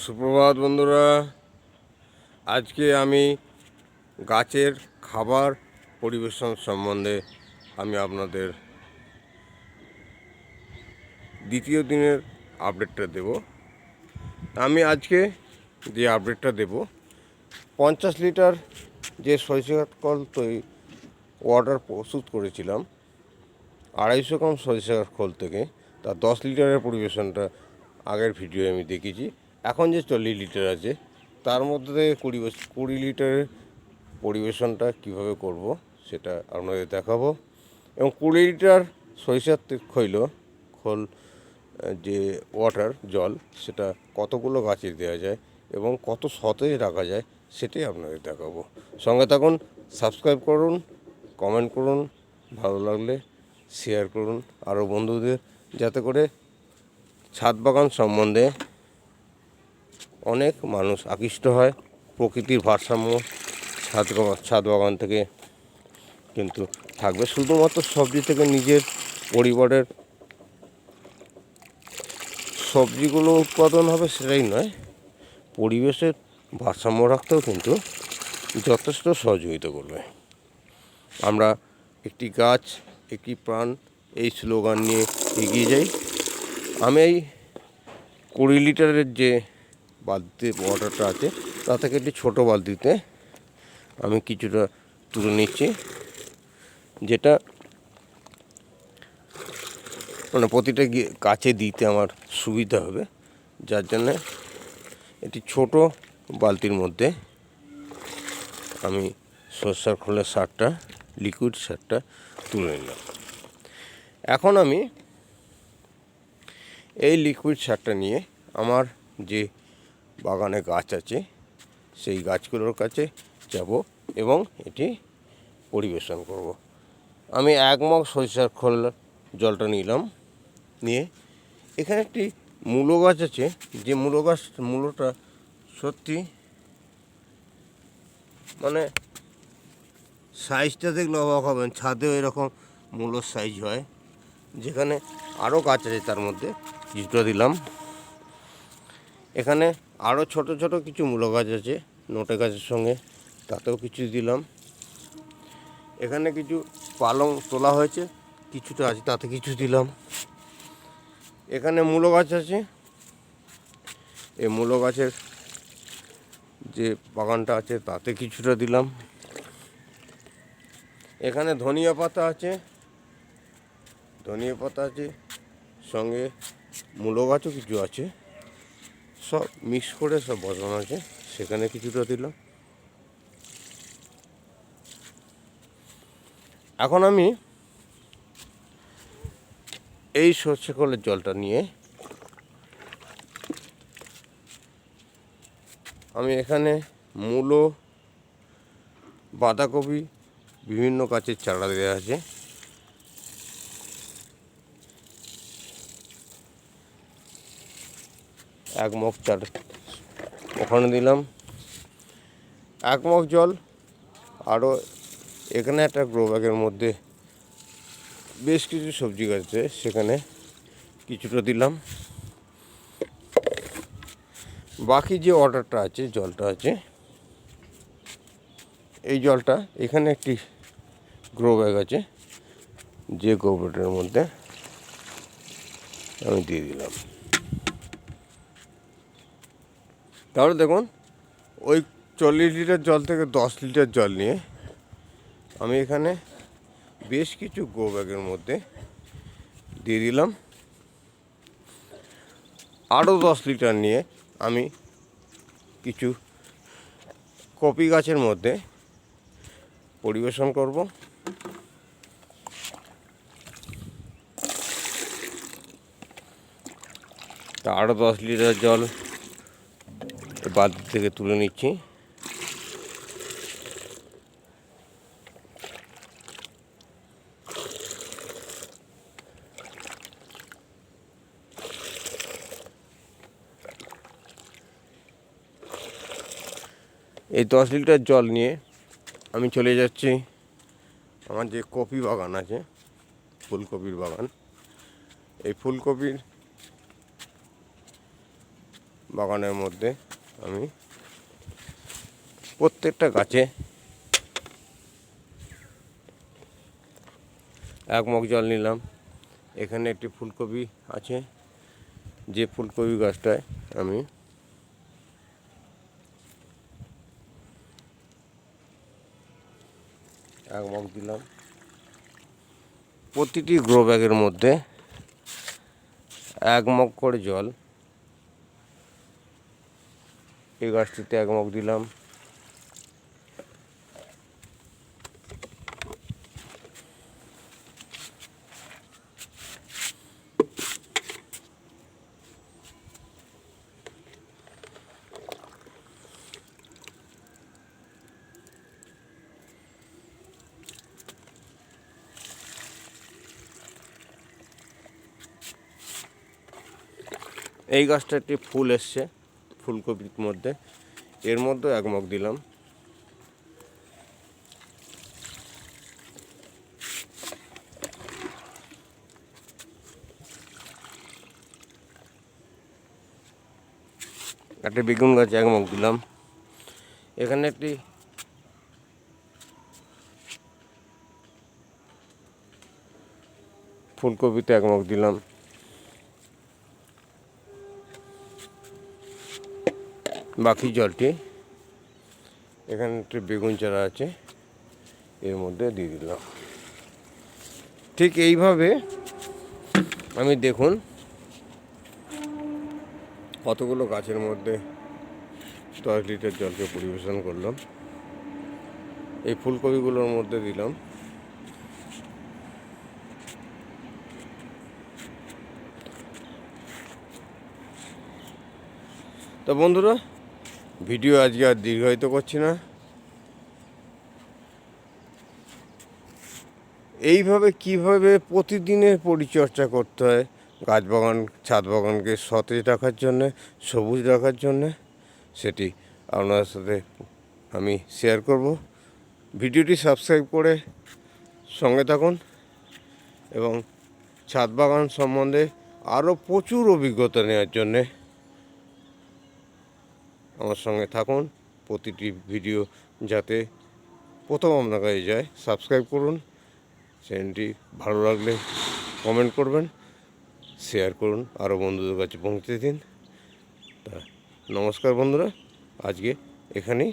সুপ্রভাত বন্ধুরা। আজকে আমি গাছের খাবার পরিবেশন সম্বন্ধে আমি আপনাদের দ্বিতীয় দিনের আপডেটটা দেব। আমি আজকে যে আপডেটটা দেব, পঞ্চাশ লিটার যে সরিষা কল তৈরি ওয়াটার প্রস্তুত করেছিলাম, আড়াইশো গ্রাম সরিষার খোল থেকে তার দশ লিটারের পরিবেশনটা আগের ভিডিও আমি দেখেছি এখন যে চল্লিশ লিটার আছে, তার মধ্যে থেকে কুড়ি কুড়ি লিটারের পরিবেশনটা কীভাবে করব সেটা আপনাদের দেখাবো। এবং কুড়ি লিটার সরিষার খৈল, খোল যে ওয়াটার, জল, সেটা কতগুলো গাছে দেওয়া যায় এবং কত সতেজ রাখা যায় সেটাই আপনাদের দেখাবো। সঙ্গে থাকুন, সাবস্ক্রাইব করুন, কমেন্ট করুন, ভালো লাগলে শেয়ার করুন। আরও বন্ধুদের, যাতে করে ছাদ বাগান সম্বন্ধে অনেক মানুষ আকৃষ্ট হয়। প্রকৃতির ভারসাম্য ছাদ ছাদ বাগান থেকে কিন্তু থাকবে। শুধুমাত্র সবজি থেকে নিজের পরিবারের সবজিগুলো উৎপাদন হবে সেটাই নয়, পরিবেশের ভারসাম্য রাখতেও কিন্তু যথেষ্ট সহযোগিতা করবে। আমরা একটি গাছ, একটি প্রাণ এই স্লোগান নিয়ে এগিয়ে যাই। আমি এই কুড়ি লিটারের যে বালতি ওয়াটারটা আছে তা থেকে একটি ছোটো বালতিতে আমি কিছুটা তুলে নিচ্ছি, যেটা মানে প্রতিটা গাছে দিতে আমার সুবিধা হবে, যার জন্যে একটি ছোট বালতির মধ্যে আমি সর্ষার খোলের সারটা লিকুইড সারটা তুলে নিলাম। এখন আমি এই লিকুইড সারটা নিয়ে আমার যে বাগানে গাছ আছে, সেই গাছগুলোর কাছে যাব এবং এটি পরিবেশন করব। আমি এক মগ সরিষার খোল জলটা নিলাম, নিয়ে এখানে একটি মূলো গাছ আছে, যে মূলো গাছ, মূলোটা সত্যি মানে সাইজটা দেখলে অবাক হবেন, ছাদেও এরকম মূলোর সাইজ হয় যেখানে আরও গাছ আছে তার মধ্যে কিছুটা দিলাম এখানে আরও ছোট ছোট কিছু মূলো গাছ আছে, নোটে গাছের সঙ্গে, তাতেও কিছু দিলাম। এখানে কিছু পালং তোলা হয়েছে, কিছুটা আছে, তাতে কিছু দিলাম। এখানে মূলো গাছ আছে। এই মূলো গাছের যে বাগানটা আছে, তাতে কিছুটা দিলাম। এখানে ধনিয়া পাতা আছে। ধনিয়া পাতা আছে, সঙ্গে মূলো গাছও কিছু আছে। সব মিক্স করে সব বসানো আছে। সেখানে কিছুটা দিলাম এখন আমি এই সর্ষে কলের জলটা নিয়ে আমি এখানে মূলো, বাঁধাকপি, বিভিন্ন গাছের চারা দেওয়া আছে। এক মগ চার ওখানে দিলাম। এক মগ জল। আরও এখানে একটা গ্রো ব্যাগের মধ্যে বেশ কিছু সবজি গাছ সেখানে কিছুটা দিলাম। বাকি যে অর্ডারটা আছে, জলটা আছে, এই জলটা এখানে একটি গ্রো ব্যাগ আছে, যে গ্রো মধ্যে আমি দিয়ে দিলাম। তাহলে দেখুন, ওই চল্লিশ লিটার জল থেকে দশ লিটার জল নিয়ে আমি এখানে বেশ কিছু গো ব্যাগের মধ্যে দিয়ে দিলাম। আরও দশ লিটার নিয়ে আমি কিছু কপি গাছের মধ্যে পরিবেশন করব। তা আরও দশ লিটার জল বাদ থেকে তুলে নিচ্ছি। এই দশ লিটার জল নিয়ে আমি চলে যাচ্ছি। আমার যে কপি বাগান আছে, ফুলকপির বাগান, এই ফুলকপির বাগানের মধ্যে আমি। প্রত্যেকটা গাছে এক মগ জল নিলাম। এখানে একটি ফুলকপি আছে, যে ফুলকপি গাছটায় আমি এক মগ দিলাম। প্রতিটি গ্রো ব্যাগের মধ্যে এক মগ করে জল এই গাছটিতে এক মগ দিলাম। এই গাছটা একটি ফুল এসছে। ফুলকপির মধ্যে। এর মধ্যে এক মগ দিলাম। একটা বেগুন গাছ এক মগ দিলাম। এখানে একটি ফুলকপিতে এক মগ দিলাম। বাকি জলটি এখানে একটি বেগুন চারা আছে, এর মধ্যে দিয়ে দিলাম। ঠিক এইভাবে আমি দেখুন কতগুলো গাছের মধ্যে দশ লিটার জলকে পরিবেশন করলাম। এই ফুলকপিগুলোর মধ্যে দিলাম। তো বন্ধুরা ভিডিও আজকে আর দীর্ঘায়িত করছি না। এইভাবে কীভাবে প্রতিদিনের পরিচর্যা করতে হয়? গাছ বাগান, ছাদ বাগানকে সতেজ রাখার জন্যে, সবুজ রাখার জন্যে, সেটি আপনার সাথে আমি শেয়ার করব। ভিডিওটি সাবস্ক্রাইব করে সঙ্গে থাকুন এবং ছাদ বাগান সম্বন্ধে আরও প্রচুর অভিজ্ঞতা নেওয়ার জন্যে আমার সঙ্গে থাকুন। প্রতিটি ভিডিও যাতে প্রথম আপনার কাছে যায় সাবস্ক্রাইব করুন। চ্যানেলটি ভালো লাগলে কমেন্ট করবেন শেয়ার করুন, আরও বন্ধুদের কাছে পৌঁছে দিন। নমস্কার বন্ধুরা, আজকে এখানেই